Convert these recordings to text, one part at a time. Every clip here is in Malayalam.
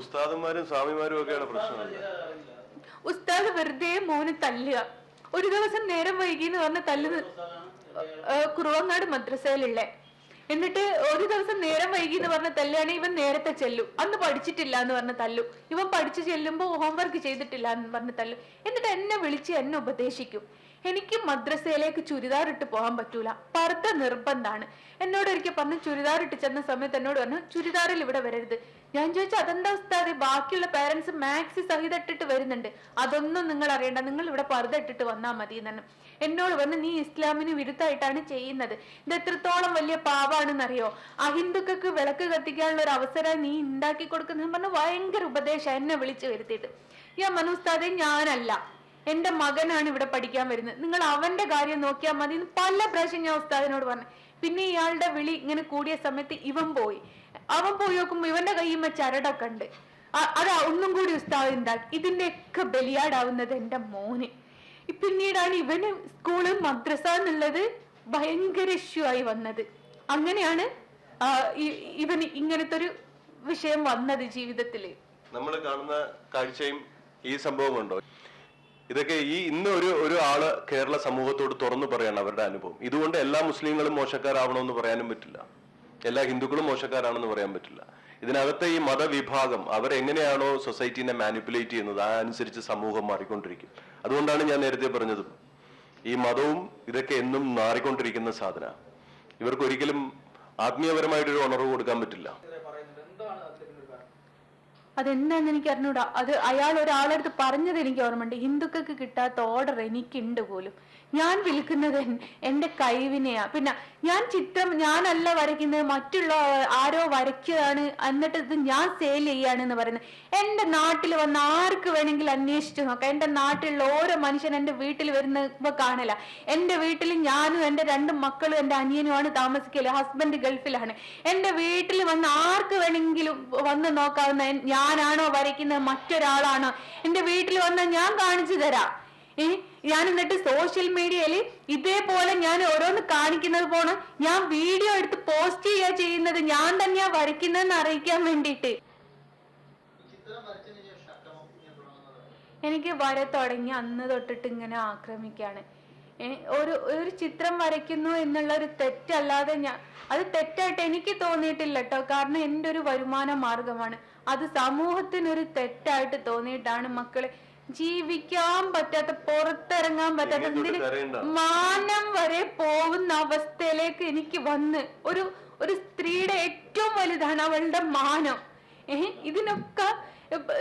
ഉസ്താദന്മാരും സ്വാമിമാരും ഒക്കെയാണ് പ്രശ്നം. ഉസ്താദ് വെറുതെ മോന് തല്ലുക. ഒരു ദിവസം നേരം വൈകി എന്ന് പറഞ്ഞ തല്ലുന്ന കുറുവങ്ങാട് മദ്രസയിലുള്ള എന്നിട്ട് ഒരു ദിവസം നേരം വൈകി എന്ന് പറഞ്ഞ തല്ലാണ് ഇവൻ നേരത്തെ ചെല്ലു. അന്ന് പഠിച്ചിട്ടില്ല എന്ന് പറഞ്ഞ തല്ലു. ഇവൻ പഠിച്ചു ചെല്ലുമ്പോ ഹോംവർക്ക് ചെയ്തിട്ടില്ല എന്ന് പറഞ്ഞ തല്ലു. എന്നിട്ട് എന്നെ വിളിച്ച് എന്നെ ഉപദേശിക്കും. എനിക്ക് മദ്രസയിലേക്ക് ചുരിദാർ ഇട്ട് പോകാൻ പറ്റൂല. പർദ്ദ നിർബന്ധാണ്. എന്നോട് ഒരിക്കൽ പറഞ്ഞു ചുരിദാർ ഇട്ട് ചെന്ന സമയത്ത് എന്നോട് പറഞ്ഞു ചുരിദാറിൽ ഇവിടെ വരരുത്. ഞാൻ ചോദിച്ചു അതെന്താ ഉസ്താദ് ബാക്കിയുള്ള പേരൻസ് മാക്സി സഹിത ഇട്ടിട്ട് വരുന്നുണ്ട്. അതൊന്നും നിങ്ങൾ അറിയണ്ട. നിങ്ങൾ ഇവിടെ പർദ്ദ ഇട്ടിട്ട് വന്നാൽ മതി. എന്നാണ് എന്നോട് വന്ന് നീ ഇസ്ലാമിന് വിരുദ്ധമായിട്ടാണ് ചെയ്യുന്നത്. ഇത് എത്രത്തോളം വലിയ പാവാണെന്നറിയോ? അഹിന്ദുക്കൾക്ക് വിളക്ക് കത്തിക്കാനുള്ള ഒരു അവസരം നീ ഉണ്ടാക്കി കൊടുക്കുന്ന പറഞ്ഞു ഭയങ്കര ഉപദേശം എന്നെ വിളിച്ചു വരുത്തിയിട്ട്. ഞാൻ മനു ഉസ്താദെ ഞാനല്ല. എന്റെ മകനാണ് ഇവിടെ പഠിക്കാൻ വരുന്നത്. നിങ്ങൾ അവന്റെ കാര്യം നോക്കിയാൽ മതി പല പ്രാവശ്യം ഞാൻ ഉസ്താദിനോട് പറഞ്ഞു. പിന്നെ ഇയാളുടെ വിളി ഇങ്ങനെ കൂടിയ സമയത്ത് ഇവൻ പോയി. അവൻ പോയി നോക്കുമ്പോ ഇവന്റെ കയ്യുമ്മ ചരടൊക്കെ ഉണ്ട്. അതാ ഒന്നും കൂടി ഉസ്താദ് ഉണ്ടാക്കി. ഇതിന്റെയൊക്കെ ബലിയാടാവുന്നത് എന്റെ മോന്. പിന്നീടാണ് ഇവന് സ്കൂൾ മദ്രസ എന്നുള്ളത് ഭയങ്കര ഇഷ്യൂ ആയി വന്നത്. അങ്ങനെയാണ് ഇവന് ഇങ്ങനത്തെ ഒരു വിഷയം വന്നത് ജീവിതത്തിൽ. നമ്മൾ കാണുന്ന കാഴ്ചയും ഈ സംഭവമുണ്ടോ ഇതൊക്കെ ഈ ഇന്ന് ഒരു ഒരു ആൾ കേരള സമൂഹത്തോട് തുറന്നു പറയാണ് അവരുടെ അനുഭവം. ഇതുകൊണ്ട് എല്ലാ മുസ്ലിങ്ങളും മോശക്കാരാവണമെന്ന് പറയാനും പറ്റില്ല. എല്ലാ ഹിന്ദുക്കളും മോശക്കാരാണെന്ന് പറയാൻ പറ്റില്ല. ഇതിനകത്തെ ഈ മതവിഭാഗം അവരെങ്ങനെയാണോ സൊസൈറ്റീനെ മാനിപ്പുലേറ്റ് ചെയ്യുന്നത് ആ അനുസരിച്ച് സമൂഹം മാറിക്കൊണ്ടിരിക്കും. അതുകൊണ്ടാണ് ഞാൻ നേരത്തെ പറഞ്ഞത്. ഈ മതവും ഇതൊക്കെ എന്നും മാറിക്കൊണ്ടിരിക്കുന്ന സാധന. ഇവർക്ക് ഒരിക്കലും ആത്മീയപരമായിട്ടൊരു ഉണർവ് കൊടുക്കാൻ പറ്റില്ല. അതെന്താന്ന് എനിക്ക് അറിഞ്ഞൂടാ. അത് അയാൾ ഒരാളെടുത്ത് പറഞ്ഞത് എനിക്ക് ഓർമ്മയുണ്ട്. ഹിന്ദുക്കൾക്ക് കിട്ടാത്ത ഓർഡർ എനിക്കുണ്ട് പോലും. ഞാൻ വിൽക്കുന്നത് എന്റെ കഴിവിനെയാ. പിന്നെ ഞാൻ ചിത്രം ഞാനല്ല വരയ്ക്കുന്നത് മറ്റുള്ള ആരോ വരയ്ക്കുകയാണ് എന്നിട്ട് ഇത് ഞാൻ സെയിൽ ചെയ്യാണ് എന്ന് പറയുന്നത്. എന്റെ നാട്ടിൽ വന്ന ആർക്ക് വേണമെങ്കിൽ അന്വേഷിച്ചു നോക്കാം. എന്റെ നാട്ടിലുള്ള ഓരോ മനുഷ്യൻ എന്റെ വീട്ടിൽ വരുന്ന ഇപ്പൊ കാണില്ല എന്റെ വീട്ടിൽ ഞാനും എന്റെ രണ്ട് മക്കളും എന്റെ അനിയനുമാണ് താമസിക്കൽ ഹസ്ബൻഡ് ഗൾഫിലാണ്. എന്റെ വീട്ടിൽ വന്ന ആർക്ക് വേണമെങ്കിലും വന്ന് നോക്കാവുന്ന ഞാനാണോ വരയ്ക്കുന്നത് മറ്റൊരാളാണോ? എന്റെ വീട്ടിൽ വന്ന ഞാൻ കാണിച്ചു തരാം. ഏ ഞാൻ എന്നിട്ട് സോഷ്യൽ മീഡിയയിൽ ഇതേപോലെ ഞാൻ ഓരോന്ന് കാണിക്കുന്നത് പോണ. ഞാൻ വീഡിയോ എടുത്ത് പോസ്റ്റ് ചെയ്യാ ചെയ്യുന്നത്. ഞാൻ തന്നെയാ വരയ്ക്കുന്നതെന്ന് അറിയിക്കാൻ വേണ്ടിട്ട് എനിക്ക് വര തുടങ്ങി അന്ന് തൊട്ടിട്ട് ഇങ്ങനെ ആക്രമിക്കാണ്. ഒരു ഒരു ചിത്രം വരയ്ക്കുന്നു എന്നുള്ള ഒരു തെറ്റല്ലാതെ ഞാൻ അത് തെറ്റായിട്ട് എനിക്ക് തോന്നിയിട്ടില്ല കേട്ടോ കാരണം എന്റെ ഒരു വരുമാന മാർഗമാണ് അത് സമൂഹത്തിനൊരു തെറ്റായിട്ട് തോന്നിയിട്ടാണ് മക്കളെ ജീവിക്കാൻ പറ്റാത്ത പുറത്തിറങ്ങാൻ പറ്റാത്ത എന്തിന് മാനം വരെ പോകുന്ന അവസ്ഥയിലേക്ക് എനിക്ക് വന്ന് ഒരു ഒരു സ്ത്രീയുടെ ഏറ്റവും വലുതാണ് അവളുടെ മാനം. ഏഹ് ഇതിനൊക്കെ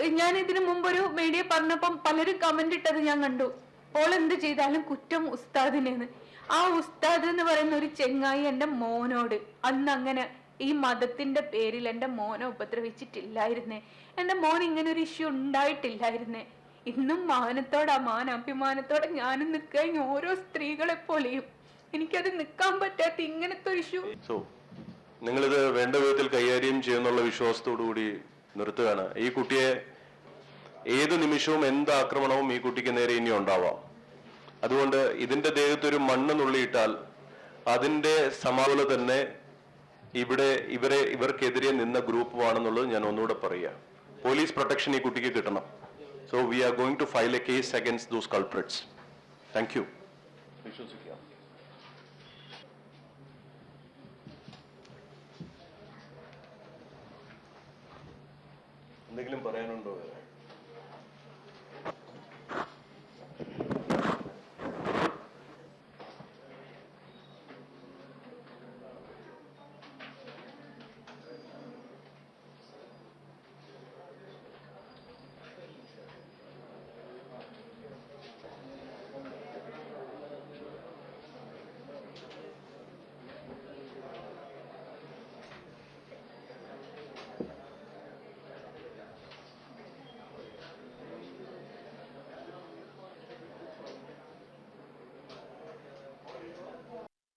ഞാൻ ഇതിനു മുമ്പ് ഒരു മീഡിയ പറഞ്ഞപ്പം പലരും കമന്റ് ഇട്ടത് ഞാൻ കണ്ടു. ഓൾ എന്ത് ചെയ്താലും കുറ്റം ഉസ്താദിനെന്ന് ആ ഉസ്താദ് എന്ന് പറയുന്ന ഒരു ചെങ്ങായി എന്റെ മോനോട് അന്ന് അങ്ങനെ ഈ മതത്തിന്റെ പേരിൽ എന്റെ മോനെ ഉപദ്രവിച്ചിട്ടില്ലായിരുന്നേ. എന്റെ മോൻ ഇങ്ങനെ ഒരു ഇഷ്യൂ ഉണ്ടായിട്ടില്ലായിരുന്നേ. ഇന്നും മാനത്തോടെ മാന അഭിമാനത്തോടെ ഞാനും നിൽക്കുക. ഓരോ സ്ത്രീകളെ പോലെയും എനിക്കത് നിൽക്കാൻ പറ്റാത്ത ഇങ്ങനത്തെ ഒരു ഇഷ്യൂ നിങ്ങളിത് വേണ്ട വിധത്തിൽ കൈകാര്യം ചെയ്യുന്നുള്ള വിശ്വാസത്തോടു കൂടി നിർത്തുകയാണ്. ഈ കുട്ടിയെ ഏത് നിമിഷവും എന്ത് ആക്രമണവും ഈ കുട്ടിക്ക് നേരെ ഇനി ഉണ്ടാവാം. അതുകൊണ്ട് ഇതിന്റെ ദേഹത്തൊരു മണ്ണ് നുള്ളിയിട്ടാൽ അതിന്റെ സമാവല തന്നെ ഇവിടെ ഇവരെ ഇവർക്കെതിരെ നിന്ന ഗ്രൂപ്പുമാണെന്നുള്ളത് ഞാൻ ഒന്നുകൂടെ പറയുക പോലീസ് പ്രൊട്ടക്ഷൻ ഈ കുട്ടിക്ക് കിട്ടണം. We are going to file a case against those culprits thank you വിശ്വസിക്കാം എന്തെങ്കിലും പറയാനുണ്ടോ?